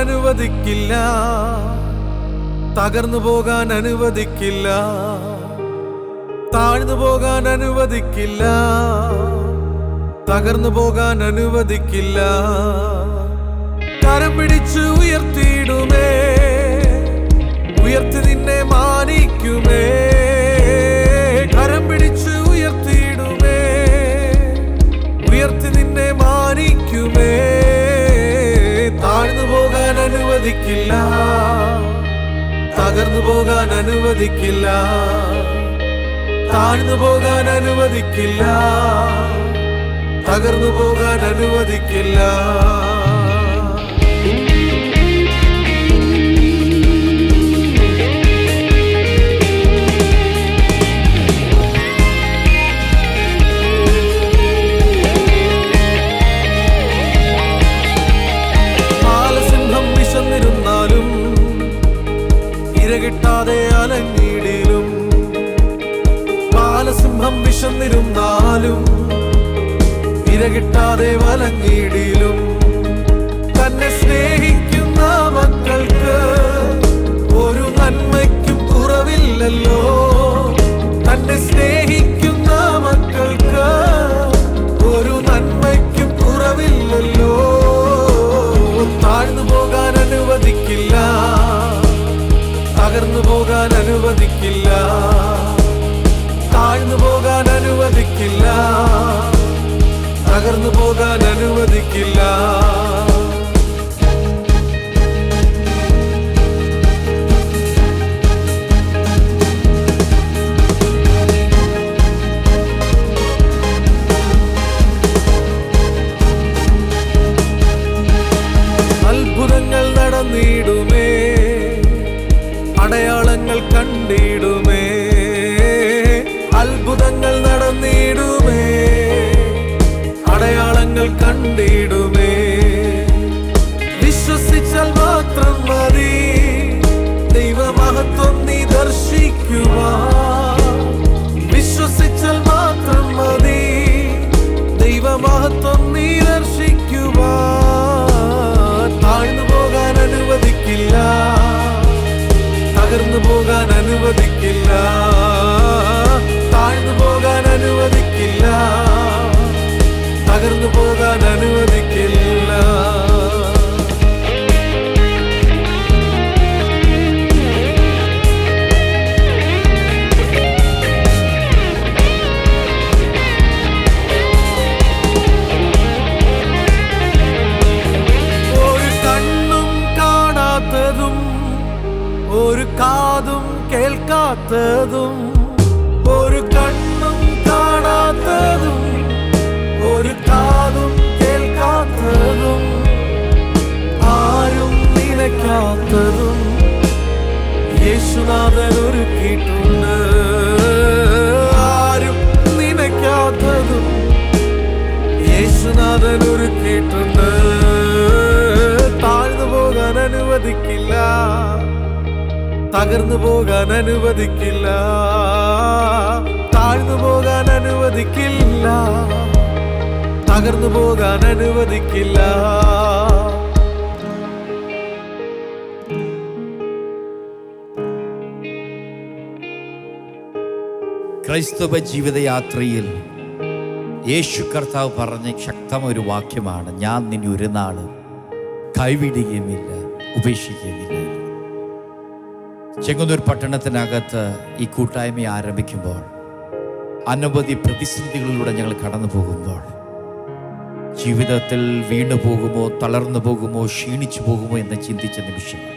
അനുവദിക്കില്ല. തകർന്നു പോകാൻ അനുവദിക്കില്ല. താഴ്ന്നു പോകാൻ അനുവദിക്കില്ല. തകർന്നു പോകാൻ അനുവദിക്കില്ല. കരം പിടിച്ചു ഉയർത്തിയിടുമേ. ഉയർത്തി നിന്നെ മാനിക്കുമേ. തകർന്നു പോകാൻ അനുവദിക്കില്ല. താഴ്ന്നു പോകാൻ അനുവദിക്കില്ല. തകർന്നു പോകാൻ അനുവദിക്കില്ല. തകർന്നു പോകാൻ അനുവദിക്കില്ല. അത്ഭുതങ്ങൾ നടന്നിടുമേ. അടയാളങ്ങൾ കണ്ടിടുമേ ദൈവമഹത്വം നീ ദർശിക്കുവാ കേൾക്കാത്തതും ഒരു കണ്ണും കാണാത്തതും ഒരു കാതും കേൾക്കാത്തതും ആരും നിലയ്ക്കാത്തതും. യേശുനാഥൻ ഒരുക്കിയിട്ടുണ്ട്. തകർന്നു പോകാൻ അനുവദിക്കില്ല. താഴ്ന്നു പോകാൻ അനുവദിക്കില്ല. തകർന്നു പോകാൻ അനുവദിക്കില്ല. ക്രൈസ്തവ ജീവിതയാത്രയിൽ യേശു കർത്താവ് പറഞ്ഞ ശക്തമൊരു വാക്യമാണ് ഞാൻ നിന്നെ ഒരു നാൾ കൈവിടുകയുമില്ല ഉപേക്ഷിക്കുകയുമില്ല. ചെങ്ങന്നൂർ പട്ടണത്തിനകത്ത് ഈ കൂട്ടായ്മ ആരംഭിക്കുമ്പോൾ അനവധി പ്രതിസന്ധികളിലൂടെ ഞങ്ങൾ കടന്നു പോകുമ്പോൾ ജീവിതത്തിൽ വീണു പോകുമോ തളർന്നു പോകുമോ ക്ഷീണിച്ചു പോകുമോ എന്ന് ചിന്തിച്ച നിമിഷങ്ങൾ.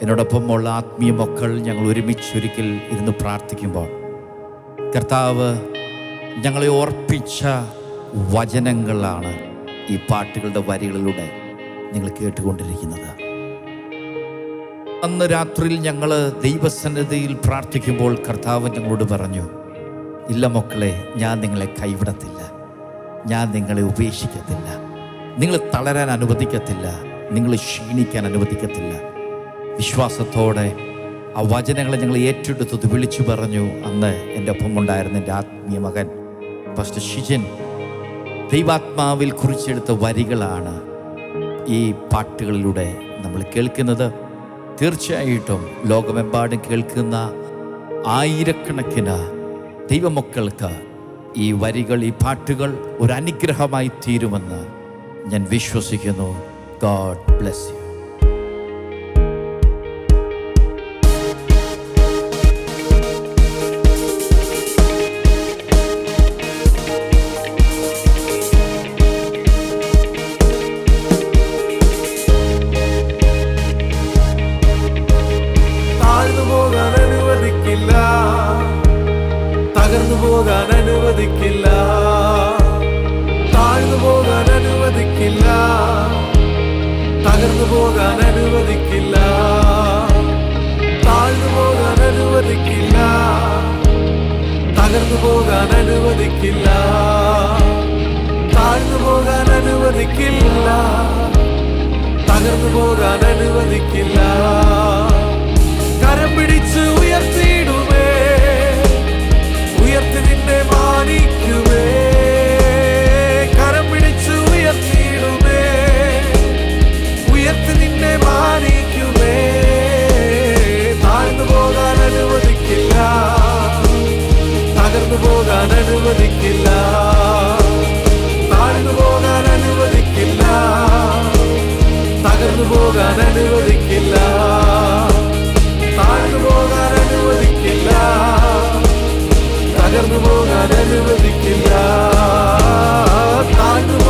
എന്നോടൊപ്പമുള്ള ആത്മീയ മക്കൾ ഞങ്ങൾ ഒരുമിച്ച് ഒരിക്കൽ ഇരുന്ന് പ്രാർത്ഥിക്കുമ്പോൾ കർത്താവ് ഞങ്ങളെ ഓർപ്പിച്ച വചനങ്ങളാണ് ഈ പാട്ടുകളുടെ വരികളിലൂടെ നിങ്ങൾ കേട്ടുകൊണ്ടിരിക്കുന്നത്. അന്ന് രാത്രിയിൽ ഞങ്ങൾ ദൈവസന്നിധിയിൽ പ്രാർത്ഥിക്കുമ്പോൾ കർത്താവ് ഞങ്ങളോട് പറഞ്ഞു ഇല്ല മക്കളെ ഞാൻ നിങ്ങളെ കൈവിടത്തില്ല. ഞാൻ നിങ്ങളെ ഉപേക്ഷിക്കത്തില്ല. നിങ്ങൾ തളരാൻ അനുവദിക്കത്തില്ല. നിങ്ങൾ ക്ഷീണിക്കാൻ അനുവദിക്കത്തില്ല. വിശ്വാസത്തോടെ ആ വചനങ്ങളെ ഞങ്ങൾ ഏറ്റെടുത്തത് വിളിച്ചു പറഞ്ഞു. അന്ന് എന്റെ ഒപ്പം ഉണ്ടായിരുന്ന എന്റെ ആത്മീയ മകൻ ഫസ്റ്റ് ഷിജൻ ദൈവാത്മാവിൽ കുറിച്ചെടുത്ത വരികളാണ് ഈ പാട്ടുകളിലൂടെ നമ്മൾ കേൾക്കുന്നത്. തീർച്ചയായിട്ടും ലോകമെമ്പാടും കേൾക്കുന്ന ആയിരക്കണക്കിന് ദൈവമക്കൾക്ക് ഈ വരികൾ ഈ പാട്ടുകൾ ഒരു അനുഗ്രഹമായി തീരുമെന്ന് ഞാൻ വിശ്വസിക്കുന്നു. ഗോഡ് ബ്ലെസ് യു போக அனுவதிக்கில்ல தாழ்ந்து போக அனுவதிக்கில்ல தகர்ந்து போக அனுவதிக்கில்ல താഴ്ന്നു പോകാൻ അനുവദിക്കില്ല. താഴ്ന്നു പോകാൻ അനുവദിക്കില്ല. തകർന്നു പോകാൻ അനുവദിക്കില്ല. താഴ്ന്നു